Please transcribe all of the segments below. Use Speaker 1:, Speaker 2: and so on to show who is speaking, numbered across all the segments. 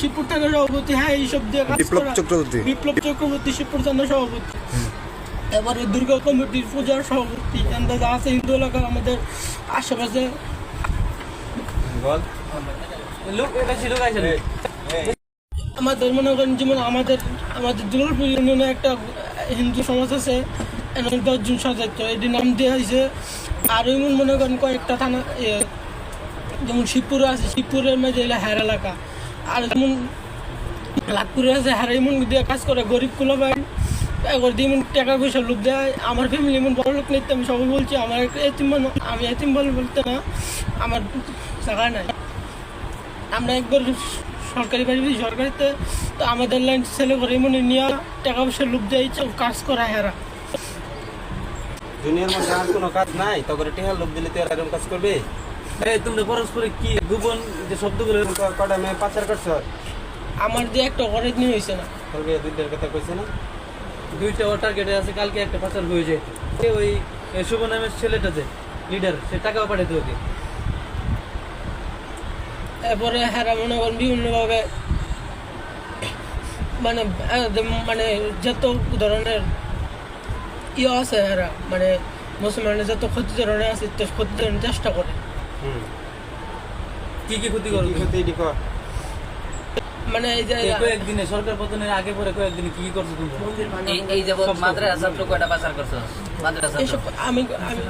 Speaker 1: শিবপুর থানার সভাপতি হ্যাঁ এইসব দিয়ে
Speaker 2: বিপ্লব চক্রবর্তী।
Speaker 1: বিপ্লব চক্রবর্তী শিবপুর থানার সভাপতি। এবারে দুর্গা কমিটির পূজার সভাপতি আছে হিন্দু এলাকার আমাদের আশেপাশে। আমাদের মনে করেন যেমন আমাদের আমাদের দুর্গাপুর ইউনিয়নে একটা হিন্দু সমাজ আছে দশজন সদস্য এটি নাম দেওয়া হয়েছে। আর এমন মনে করেন কয়েকটা থানা যেমন শিবপুরে আছে, শিবপুরের মধ্যে এলা হের এলাকা। আর যেমন লাখপুরে আছে, হারা এমন দিয়ে কাজ করে, গরিব কুলো ভাই। এবার দিয়ে এমন টাকা পয়সা লোক দেয়। আমার ফ্যামিলি এমন বড় লোক নিতে আমি সবাই বলছি, আমার এতিম আমি এতিম বলে বলতে না, আমার জায়গা নাই। আমরা একবার সরকারি বাড়ি সরকারিতে তো আমাদের লাইন ছেলে করে এমন নিয়ে টাকা পয়সা লোক দেয় কাজ করা হেরা।
Speaker 3: দুনিয়ার মধ্যে আর কোনো কাজ নাই তখন টিহার লোক দিলে তো এরকম কাজ করবে?
Speaker 4: এই তোমরা পরস্পরে কি গোপন যে শব্দগুলো
Speaker 3: কটা মেয়ে পাচার করছ?
Speaker 1: আমার যে একটা ঘরে নিয়ে হয়েছে না।
Speaker 3: তবে দুইটার কথা কইছে না?
Speaker 4: দুইটা টার্গেটে আছে কালকে একটা পাচার হয়ে যায়। ওই শুভ নামের ছেলেটা যে লিডার সে টাকাও পাঠাইতে ওকে
Speaker 1: এরপরে হেরা মনে করেন বিভিন্নভাবে মানে মানে যত ধরনের ইয়ে আছে হেরা মানে মুসলমানের যত ক্ষতি ধরনের আছে ক্ষতি ধরনের চেষ্টা করে।
Speaker 4: কি কি ক্ষতি
Speaker 3: কি ক্ষতি
Speaker 1: মানে এই যে
Speaker 4: কয়েকদিনে সরকার পতনের আগে পরে কয়েকদিনে কি কি করছ তোমরা
Speaker 5: এই এই যাবৎ মাদ্রাসা ছাত্র কয়টা পাচার করছ? মাদ্রাসা
Speaker 1: আমি আমি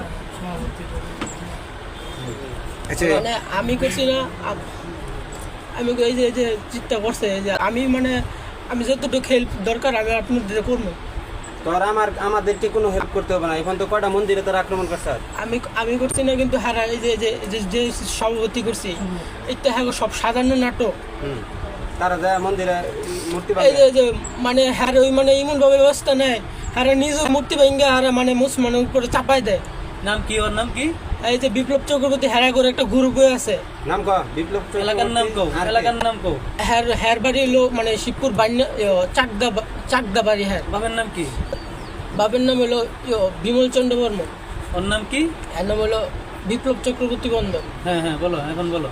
Speaker 2: আচ্ছা।
Speaker 1: মানে আমি করছি না আমি এই যে এই যে চিন্তা করছে যে আমি মানে আমি যতটুকু হেল্প দরকার আমি আপনাদের করব।
Speaker 3: তোর আমার আমাদেরকে কোনো হেল্প করতে হবে না। এখন তো কয়টা মন্দিরে তোর আক্রমণ করছে?
Speaker 1: আমি আমি করছি না কিন্তু হারা এই যে যে সভাপতি করছি এটা হ্যাঁ সব সাধারণ নাটক।
Speaker 3: তারা যায় মন্দিরে মূর্তি
Speaker 1: এই যে যে মানে হ্যাঁ ওই মানে এমন ভাবে ব্যবস্থা নেয়। হারা নিজ মূর্তি ভেঙ্গে হারা মানে মুসলমানের উপরে চাপাই দেয়।
Speaker 4: নাম কি ওর নাম কি?
Speaker 1: এই যে বিপ্লব চক্রবর্তী হেরা করে একটা গ্রুপ হয়ে আছে।
Speaker 3: নাম ক বিপ্লব।
Speaker 4: এলাকার নাম
Speaker 3: কে?
Speaker 4: এলাকার নাম কও।
Speaker 1: হ্যার হ্যার বাড়ি হলো মানে শিবপুর বান্যা চাকদা চাকদা বাড়ি হ্যাঁ।
Speaker 4: বাবার নাম কি?
Speaker 1: বাবার নাম হলো বিমল চন্দ্র বর্মন।
Speaker 4: ওর নাম কি?
Speaker 1: এর নাম হলো বিপ্লব চক্রবর্তী বন্ধন।
Speaker 4: হ্যাঁ হ্যাঁ বলো এখন বলো।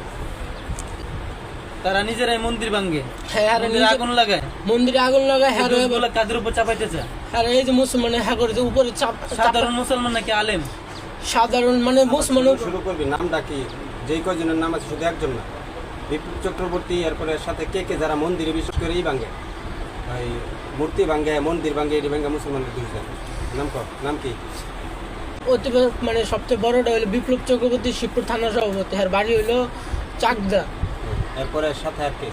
Speaker 4: তারা নিজেরাই মন্দির ভাঙ্গে
Speaker 1: হ্যাঁ
Speaker 4: আগুন লাগায়।
Speaker 1: মন্দিরে আগুন লাগায় হ্যাঁ
Speaker 4: দোষগুলো কাদের উপর চাপাইতে চায়
Speaker 1: আর এই যে মুসলমানের হ্যাঁ করে যে উপরে চাপ
Speaker 4: সাধারণ মুসলমান নাকি আলেম?
Speaker 1: সাধারণ মানে মুসলমান
Speaker 3: শুরু করবি নামটা কি? যেই কয়জনের নাম আছে শুধু একজন না। বিপ্লব চক্রবর্তী এরপরে সাথে কে কে যারা মন্দিরে বিশেষ করে এই ভাঙ্গে মূর্তি ভাঙ্গে মন্দির ভাঙ্গে এটি ভাঙ্গে মুসলমানদের দুইজন নাম ক নাম কি?
Speaker 1: অতি মানে সবচেয়ে বড়টা হলো বিপ্লব চক্রবর্তী শিবপুর থানার সভাপতি আর বাড়ি হলো চাকদা।
Speaker 3: এরপরে সাথে আর কে?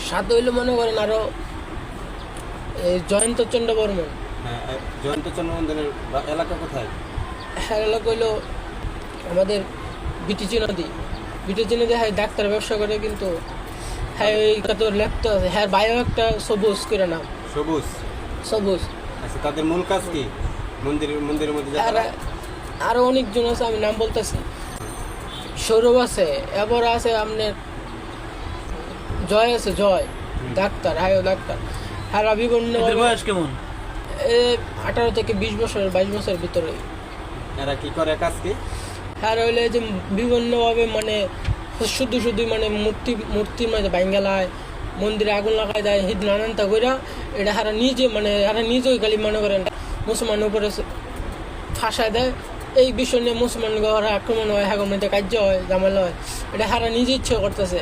Speaker 1: সাথে হইল মনে করেন আরও এই জয়ন্ত চন্দ্র বর্মন।
Speaker 3: হ্যাঁ জয়ন্ত চন্দ্রবন্ধনের বা- এলাকা কোথায়?
Speaker 1: হ্যাঁ এলাকা হইল আমাদের বিটিচি নদী। বিটিচি নদী হ্যাঁ ডাক্তার ব্যবসা করে কিন্তু হ্যাঁ লেখতে আছে হ্যাঁ একটা সবুজ করে নাম
Speaker 3: সবুজ?
Speaker 1: সবুজ।
Speaker 3: আচ্ছা তাদের মূল কাজ কি? মন্দিরের মন্দিরের মধ্যে
Speaker 1: আর
Speaker 3: যারা
Speaker 1: আরও অনেকজন আছে আমি নাম বলতেছি। সৌরভ আছে এবার আছে আপনার জয় আছে জয়। ডাক্তার হ্যাঁ ডাক্তার। হ্যাঁ বিভিন্ন
Speaker 4: বয়স কেমন?
Speaker 1: আঠারো থেকে বিশ বছর বাইশ বছরের ভিতরে
Speaker 3: এরা কি করে কাজ কি?
Speaker 1: হ্যাঁ রইলে যে বিভিন্নভাবে মানে শুধু শুধু মানে মূর্তি মূর্তির মাঝে বাইঙ্গালায় মন্দিরে আগুন লাগাই দেয় হিদ নানানটা কইরা এটা হারা নিজে মানে হারা নিজেই খালি মনে করেন মুসলমানের উপরে ফাঁসায় দেয়। এই বিষয় নিয়ে মুসলমান ঘরে আক্রমণ হয় হ্যাঁ মধ্যে কার্য হয় জামালা হয়। এটা হারা নিজে ইচ্ছে করতেছে।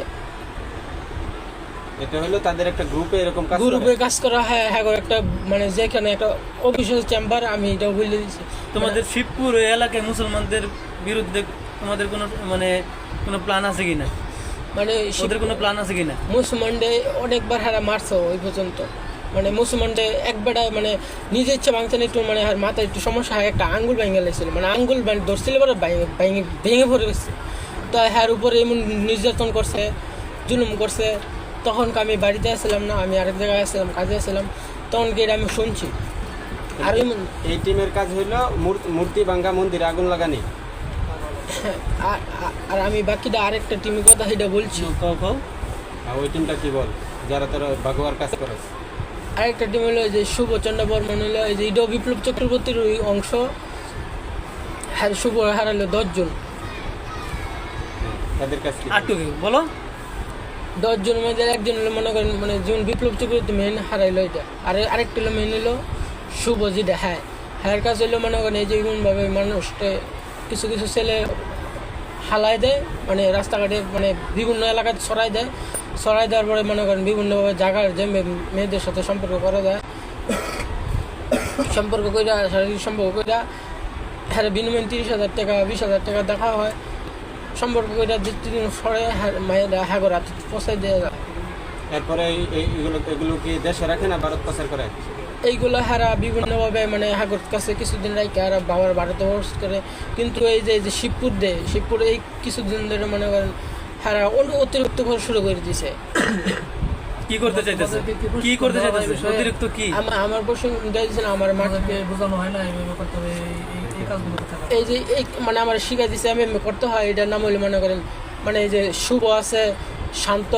Speaker 3: এটা হলো তাদের একটা গ্রুপে এরকম কাজ
Speaker 1: গ্রুপে কাজ করা হয় হ্যাঁ একটা মানে যেখানে একটা অফিসিয়াল চেম্বার আমি এটা বলে দিচ্ছি
Speaker 4: তোমাদের শিবপুর এলাকায় মুসলমানদের বিরুদ্ধে তোমাদের কোনো মানে কোনো প্ল্যান আছে কিনা?
Speaker 1: মানে
Speaker 4: ওদের কোনো প্ল্যান আছে কিনা?
Speaker 1: মুসলমানডে অনেকবার হারা মারছো ওই পর্যন্ত। মানে মুসলমানডে একবারে মানে নিজের ইচ্ছা ভাঙতে না একটু মানে মাথায় একটু সমস্যা হয় একটা আঙ্গুল ভেঙে লেগেছিল। মানে আঙ্গুল ধরছিল এবার ভেঙে ভেঙে পড়ে গেছে। তো হ্যার উপরে এমন নির্যাতন করছে জুলুম করছে। তখন আমি বাড়িতে আসছিলাম না আমি আরেক জায়গায় আসছিলাম কাজে আসছিলাম। তখন কি এটা আমি শুনছি। আর এমন
Speaker 3: এই টিমের কাজ হলো মূর- মূর্তি ভাঙ্গা মন্দিরে আগুন লাগানি।
Speaker 1: আর- আর- আর আমি বাকিটা আরেকটা টিমের কথা সেটা বলছি।
Speaker 4: কও কও।
Speaker 3: আর ওই টিমটা কি বল? যারা তোরা বাগুয়ার কাজ করে।
Speaker 1: আরেকটা টিম হলো যে শুভচন্দ্র বর্মন হলো এই যে ইডো বিপ্লব চক্রবর্তীর ওই অংশ। হ্যাঁ শুভ হারালো দশজন
Speaker 3: তাদের কাছ থেকে
Speaker 4: আটটু বলো।
Speaker 1: দশ জনের মধ্যে একজন হলো মনে করেন মানে যেমন বিপ্লব চক্রবর্তী মেন হারাইলো এটা। আর আরেকটা হলো মেন হলো শুভ যেটা হ্যাঁ। হ্যাঁ কাজ হলো মনে করেন এই যে এমনভাবে মানুষকে কিছু কিছু ছেলে হালাই দেয় মানে রাস্তাঘাটে মানে বিভিন্ন এলাকায় ছড়াই দেয়। ছড়াই দেওয়ার পরে মনে করেন বিভিন্নভাবে জায়গার যে মেয়েদের সাথে সম্পর্ক করা যায়। সম্পর্ক করে শারীরিক সম্পর্ক করে হ্যাঁ বিনিময়ে তিরিশ হাজার টাকা, বিশ হাজার টাকা দেখা হয়। সম্পর্ক করে যে তিন সরে মায়েরা হাগর হাতে পচাই দেওয়া যায়।
Speaker 3: এরপরে এই- এই- এগুলো এগুলো কি দেশে রাখে না ভারত পাচার করে?
Speaker 1: এইগুলো হারা বিভিন্নভাবে মানে হাগর কাছে কিছুদিন রাখে আর বাবার ভারতে হোস করে। কিন্তু এই যে এই যে শিবপুর দে শিবপুর এই কিছুদিন ধরে মনে করেন হারা অন্য অতিরিক্ত করে শুরু করে দিছে।
Speaker 4: কি করতে চাইতেছে? কি করতে চাইতেছে? অতিরিক্ত কি?
Speaker 1: আমার আমার প্রশ্ন দিয়েছেন আমার মাকে
Speaker 2: বোঝানো হয় না এইভাবে করতে হবে এই- এই- এই কাজগুলো
Speaker 1: এই যে এই মানে আমার শিখা দিছে আমি করতে হয় এটার নাম হলে মনে করেন মানে এই যে শুভ আছে শান্ত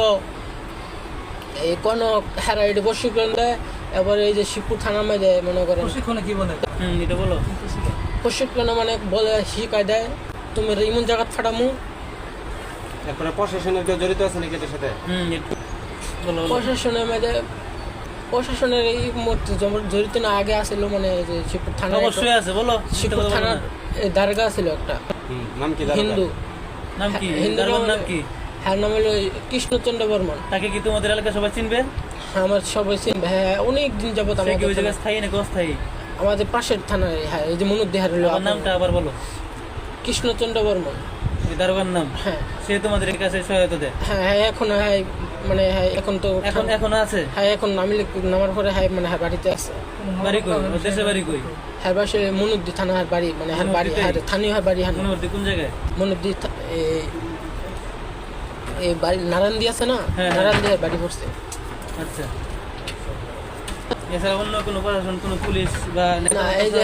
Speaker 1: এই কোনো হেরা এটা প্রশিক্ষণ দেয় এবার এই যে শিবপুর থানার মধ্যে মনে করেন।
Speaker 2: প্রশিক্ষণে কি বলে?
Speaker 4: হুম এটা বলো।
Speaker 1: প্রশিক্ষণ মানে বলে শিখাই দেয় তুমি ইমন জায়গা ফাটামু।
Speaker 3: প্রশাসনের কেউ জড়িত আছে নাকি এটার সাথে?
Speaker 4: হুম
Speaker 1: প্রশাসনের মধ্যে প্রশাসনের এই জড়িত না আগে আসছিল মানে এই শিবপুর থানা
Speaker 4: অবশ্যই আছে বলো
Speaker 1: শিবপুর থানার দারগা ছিল একটা।
Speaker 3: নাম কি
Speaker 1: হিন্দু।
Speaker 4: নাম কি?
Speaker 1: হিন্দু
Speaker 4: নাম কি?
Speaker 1: হ্যাঁ নাম হলো কৃষ্ণচন্দ্র বর্মন।
Speaker 4: তাকে কি তোমাদের এলাকা সবাই চিনবে?
Speaker 1: আমার সবাই চিনবে হ্যাঁ অনেক দিন যাবত
Speaker 4: সে ওই
Speaker 1: আমাদের
Speaker 4: স্থায়ী নাকি অস্থায়ী?
Speaker 1: আমাদের পাশের থানায় হ্যাঁ এই যে মনুদ্দিহার হলো
Speaker 4: আমার নামটা আবার বলো।
Speaker 1: কৃষ্ণচন্দ্র বর্মন।
Speaker 4: দারোগার নাম?
Speaker 1: হ্যাঁ।
Speaker 4: সে তোমাদের কাছে সহায়তা দেয়?
Speaker 1: হ্যাঁ হ্যাঁ এখন হ্যাঁ মানে হ্যাঁ এখন তো
Speaker 4: এখন এখন আছে?
Speaker 1: হ্যাঁ এখন নামার পরে হ্যাঁ মানে হ্যাঁ বাড়িতে আছে।
Speaker 4: বাড়ি কই? দেশে বাড়ি কই?
Speaker 1: হ্যাঁ বাসে মনুদ্দি থানা হ্যাঁ বাড়ি মানে হ্যাঁ বাড়ি হ্যাঁ স্থানীয় হ্যাঁ বাড়ি হ্যাঁ।
Speaker 4: মনোবর্তী কোন জায়গায়?
Speaker 1: মনুদ্দি এই- বাড়ি আছে না?
Speaker 4: হ্যাঁ, হ্যাঁ।
Speaker 1: হ্যাঁ বাড়ি পড়ছে।
Speaker 4: আচ্ছা। এছাড়া অন্য কোনো প্রশাসন কোনো পুলিশ বা
Speaker 1: এই যে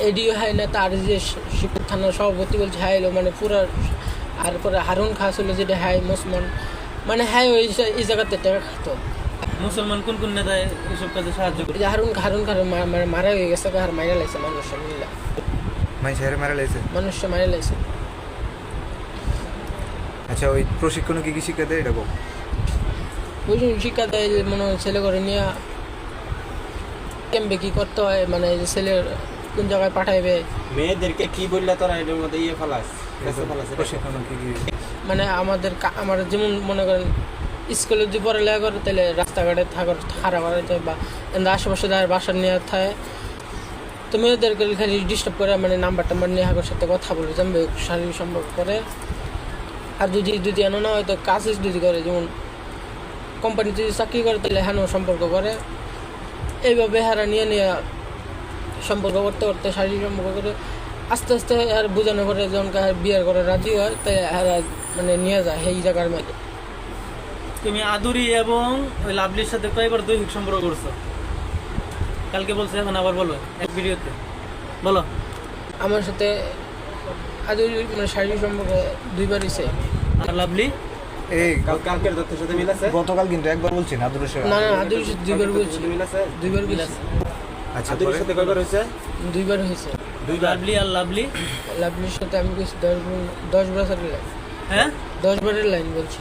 Speaker 1: এডিও হয় না তার যে শিবপুর থানার সভাপতি বলছে হ্যাঁ মানে পুরা আর পরে হারুন খা ছিল যেটা হ্যাঁ মুসলমান। মানে হ্যাঁ ওই এই জায়গাতে টাকা খাতো
Speaker 4: মুসলমান কোন কোন নেতা এসব কাজে সাহায্য করে?
Speaker 1: হারুন হারুন খা মা- মা- মারা হয়ে গেছে আর মারা লাইছে মানুষ মিলা
Speaker 6: মানে মারা লাইছে?
Speaker 1: মানুষ মারা লাইছে।
Speaker 6: আচ্ছা ওই প্রশিক্ষণে কি কি শিক্ষা দেয় এটা বল
Speaker 1: বুঝুন শিক্ষা দেয় যে মনে হয় ছেলে করে নিয়ে কেমবে কি করতে হয় মানে ছেলে কোন জায়গায় পাঠাইবে?
Speaker 3: মেয়েদেরকে কি বললে তোরা এটার মধ্যে ইয়ে ফেলাস
Speaker 1: মানে আমাদের আমার যেমন মনে করেন স্কুলে যদি পড়ালেখা করে তাহলে রাস্তাঘাটে থাকার খারাপ করাতে বা আশেপাশে যার বাসা নিয়ে থাকে তো মেয়েদেরকে খালি ডিস্টার্ব করে মানে নাম্বার টাম্বার নিয়ে হাগর সাথে কথা বলে জানবে শারীরিক সম্পর্ক করে। আর যদি যদি এমন না হয় তো কাজ যদি করে যেমন কোম্পানিতে যদি চাকরি করে তাহলে হ্যাঁ সম্পর্ক করে। এইভাবে হারা নিয়ে নিয়ে সম্পর্ক করতে করতে শারীরিক সম্পর্ক করে আস্তে আস্তে আর বোঝানো করে যখন বিয়ের করে রাজি হয় তাই হারা মানে নিয়ে যায় সেই জায়গার মধ্যে।
Speaker 4: তুমি আদুরি এবং ওই লাভলির সাথে কয়েকবার দৈহিক সম্পর্ক করছ। কালকে বলছো এখন আবার বলো এক ভিডিওতে। বলো।
Speaker 1: আমার সাথে আদুরি মানে শারীরিক সম্পর্ক দুইবার হয়েছে
Speaker 4: আর লাভলি?
Speaker 6: এই
Speaker 3: কালকের তথ্যের সাথে মিল আছে?
Speaker 6: গতকাল কিন্তু একবার বলছি না আদুরের সাথে।
Speaker 1: না না আদুর সাথে দুইবার
Speaker 3: কালকের
Speaker 1: বলছি।
Speaker 3: মিল আছে?
Speaker 1: দুইবার বলছি।
Speaker 6: আচ্ছা
Speaker 3: আদুরের সাথে কয়বার হয়েছে?
Speaker 1: দুইবার হয়েছে।
Speaker 3: দুইবার?
Speaker 1: মানে
Speaker 4: লাভলি আর লাভলি?
Speaker 1: লাভলির সাথে আমি গেছি দশ বার- বছরের লাইন
Speaker 4: হ্যাঁ?
Speaker 1: দশ বারের লাইন বলছি।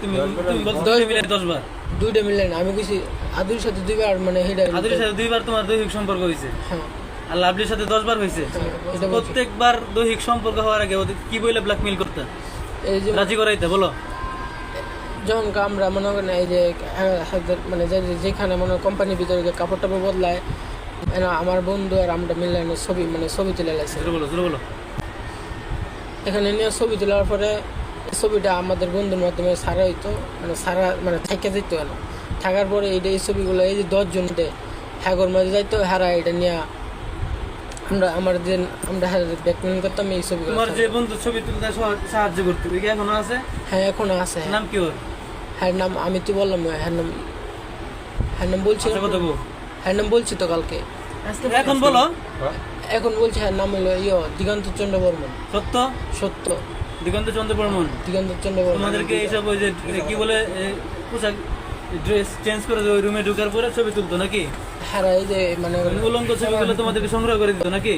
Speaker 4: তুমি তুমি বলছো
Speaker 1: দশ-
Speaker 4: দুই মিলে দশ বার?
Speaker 1: দুইটা মিলে না আমি গেছি আদুর সাথে দুইবার মানে হেডা
Speaker 4: আদুরির সাথে দুইবার তোমার দৈহিক সম্পর্ক হয়েছে
Speaker 1: হ্যাঁ।
Speaker 4: আর লাভলির সাথে দশ বার হয়েছে
Speaker 1: হ্যাঁ,
Speaker 4: প্রত্যেকবার দৈহিক সম্পর্ক হওয়ার আগে ওদের কি বলে ব্ল্যাকমেল করতে?
Speaker 1: এই যে
Speaker 4: রাজি করাইতে বলো।
Speaker 1: যখন আমরা মনে করেন এই যে মানে যেখানে মনে কোম্পানির ভিতরে যে কাপড় টাপড় বদলায় এনে আমার বন্ধু আর আমরা মিলে এনে ছবি মানে ছবি তুলে লাগছে
Speaker 4: বলো
Speaker 1: এখানে নিয়ে ছবি তোলার পরে ছবিটা আমাদের বন্ধুর মাধ্যমে সারা হইতো মানে সারা মানে থেকে যেত কেন থাকার পরে এইটা এই ছবিগুলো এই যে দশজন দেয় হ্যাগর মাঝে যাইতো হারা এটা নিয়ে আমরা আমার যে আমরা ব্যাকমেন করতাম এই ছবিগুলো
Speaker 4: তোমার যে বন্ধু ছবি তুলতে সাহায্য করতে কি এখনও আছে?
Speaker 1: হ্যাঁ এখন আছে। হ্যাঁ
Speaker 4: নাম কি ওর?
Speaker 1: হ্যাঁ নাম আমি তো বললাম হ্যাঁ নাম হ্যাঁ নাম বলছি
Speaker 4: আচ্ছা
Speaker 1: হ্যাঁ নাম বলছি তো কালকে।
Speaker 4: এখন বলো।
Speaker 1: এখন বলছি হ্যাঁ নাম হলো ইয় দিগন্ত চন্দ্র বর্মন।
Speaker 4: সত্য?
Speaker 1: সত্য।
Speaker 4: দিগন্ত চন্দ্র বর্মন?
Speaker 1: দিগন্ত চন্দ্র বর্মন।
Speaker 4: তোমাদেরকে এইসব ওই যে কি বলে পোশাক ড্রেস চেঞ্জ করে ওই রুমে ঢোকার পরে ছবি তুলতো নাকি?
Speaker 1: হ্যাঁ এই যে মানে
Speaker 4: উলঙ্গ ছবিগুলো তোমাদেরকে সংগ্রহ করে দিত নাকি?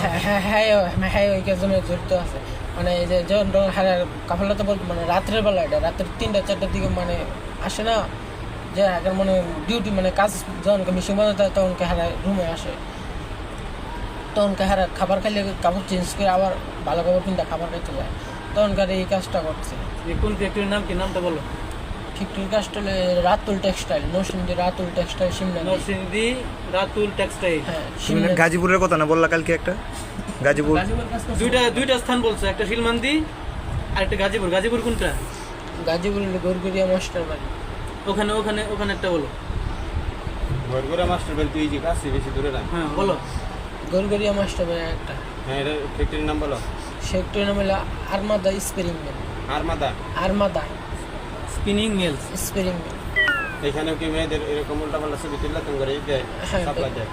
Speaker 1: হ্যাঁ হ্যাঁ হ্যাঁ হ্যাঁ ওই জন্য জড়িত আছে। মানে এই যে যখন তখন হারার কাফেলাতে বলতো মানে রাত্রের বেলা এটা রাত্রের তিনটা চারটার দিকে মানে আসে না। যে আগের মানে ডিউটি মানে কাজ যখন বাজাতে হয় তখন হারা রুমে আসে। তখন হারা খাবার খাইলে কাপড় চেঞ্জ করে আবার ভালো কাপড় কিনতে খাবার খাইতে যায়। তখনকার এই কাজটা করছে।
Speaker 4: কোন ফ্যাক্টরির নাম কি? নামটা বলো।
Speaker 1: ফিফটিন কাজটা হলে Ratul textile Narsingdi Ratul textile Simla
Speaker 4: Narsingdi Ratul textile
Speaker 1: হ্যাঁ সিমলা
Speaker 6: গাজীপুরের কথা না বললা কালকে একটা? গাজীপুর।
Speaker 4: দুইটা দুইটা স্থান বলছো একটা শিলমান্দি আর একটা গাজীপুর। গাজীপুর কোনটা?
Speaker 1: গাজীপুর গরগরিয়া মাস্টার বাড়ি।
Speaker 4: ওখানে ওখানে ওখানে একটা বলো।
Speaker 3: ঘরঘরে মাস্টার বেল তুই যে কাছে বেশি দূরে না?
Speaker 4: হ্যাঁ বলো।
Speaker 1: গরগরিয়া মাস্টার বাড়ি একটা।
Speaker 3: হ্যাঁ এটা ফ্যাক্টরির নাম বলো।
Speaker 1: সেক্টরের নাম হলো Armada spinning
Speaker 3: Armada?
Speaker 1: Armada.
Speaker 4: Spinning mills
Speaker 3: এখানেও কি মেয়েদের এরকম উল্টা পাল্টা ছবি তুললে তুমি করে দেয়
Speaker 1: হ্যাঁ,
Speaker 3: সাপ্লাই দেয়?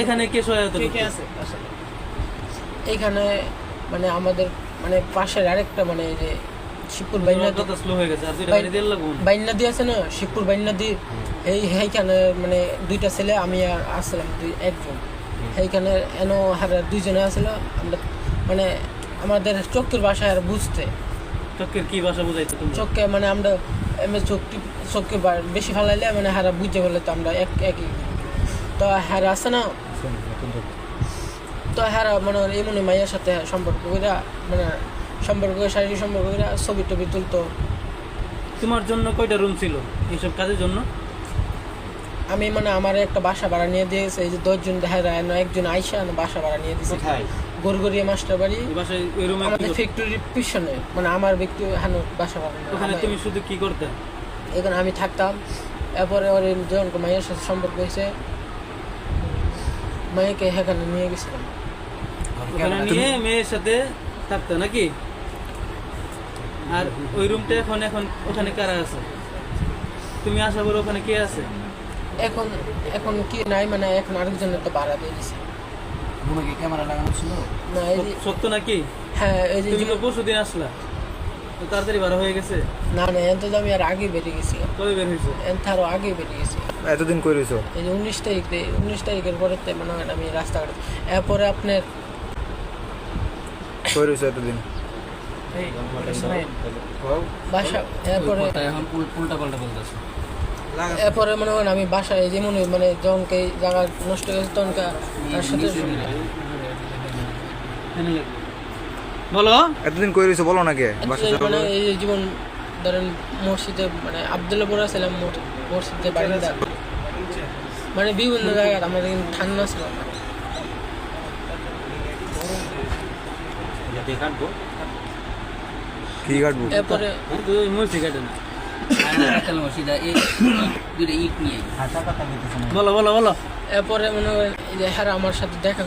Speaker 4: এখানে কে সহায়তা
Speaker 2: কে আছে আসলে
Speaker 1: এইখানে মানে আমাদের মানে পাশের আরেকটা মানে এই যে শিবপুর বাইনা
Speaker 4: তোমার স্লো হয়ে গেছে আর দুইটা দিয়ে লাগুন।
Speaker 1: বাইনাদি আছে না? শিবপুর বাইনাদি এই সেইখানে মানে দুইটা ছেলে আমি আর আসলাম দুই একজন। সেইখানে এনো হার দুইজনে আসছিল আমরা মানে আমাদের চোখের বাসায় আর বুঝতে
Speaker 4: চক্কের কি ভাষা বুঝাইছো তুমি?
Speaker 1: চোখকে মানে আমরা এমনি চোখকে বা- বেশি ফেলাইলে মানে হারা বুঝতে বলে তো আমরা এক একই। তো হারা আছে না? তো হারা মানে এই মনে মাইয়ার সাথে সম্পর্ক কইরা মানে সম্পর্ক শারীরিক সম্পর্ক করে ছবি টবি তুলতো।
Speaker 4: তোমার জন্য কয়টা রুম ছিল এইসব কাজের জন্য?
Speaker 1: আমি মানে আমার একটা বাসা ভাড়া নিয়ে দিয়েছে এই যে দশজন দেখা যায় না একজন আইসা না বাসা ভাড়া নিয়ে দিয়েছে গরগরিয়া মাস্টার বাড়ি।
Speaker 4: ওই রুমে
Speaker 1: আমাদের ফ্যাক্টরির পিছনে মানে আমার ব্যক্তি হানো বাসা
Speaker 4: ওখানে তুমি শুধু কি করতে?
Speaker 1: এখানে আমি থাকতাম। এরপরে ওর যখন মায়ের সাথে সম্পর্ক হয়েছে মায়েকে সেখানে নিয়ে গেছিলাম।
Speaker 4: ওখানে নিয়ে মেয়ের সাথে থাকতে নাকি? আর ওই রুমটা এখন এখন ওখানে কারা আছে? তুমি আশা করো ওখানে কে আছে?
Speaker 1: এখন এখন কি নাই মানে এখন আরেকজনের তো ভাড়া দিয়ে দিছে।
Speaker 5: কি ক্যামেরা লাগানো ছিল।
Speaker 1: না এই যে
Speaker 4: সত্য নাকি?
Speaker 1: হ্যাঁ এই যে
Speaker 4: তুমি তো পরশু দিন আসলা। তো তাড়াতাড়ি ভাড়া হয়ে গেছে।
Speaker 1: না না এত তো আমি আর আগে বেরিয়ে গেছি।
Speaker 4: কবে বের হয়েছে?
Speaker 1: এত আরও আগে বেরিয়ে গেছি।
Speaker 6: এতদিন কই রইছো?
Speaker 1: এই যে উনিশ তারিখ উনিশ তারিখের পরে তো মনে হয় আমি রাস্তাঘাটে এরপরে আপনার
Speaker 6: কই রইছো এতদিন?
Speaker 1: বাসা এরপরে
Speaker 5: এখন উল্টা পাল্টা বলতেছে।
Speaker 1: এরপরে মনে করেন আমি বাসায় যেমন মানে যখন জায়গা নষ্ট হয়ে গেছে তখন তার সাথে
Speaker 4: বলো।
Speaker 6: এতদিন কই রইছো বলো না কে? বাসা
Speaker 1: মানে এই যে জীবন ধরেন মসজিদে মানে আবদুল্লাপুর ছিলাম মসজিদে বারিন্দা মানে বিভিন্ন জায়গায় আমাদের কিন্তু ঠান্ডা ছিল।
Speaker 6: কি কাটবো?
Speaker 1: এরপরে
Speaker 4: মরছি কাটে না। বলো বলো বলো।
Speaker 1: এরপরে মনে হয় আমার সাথে দেখা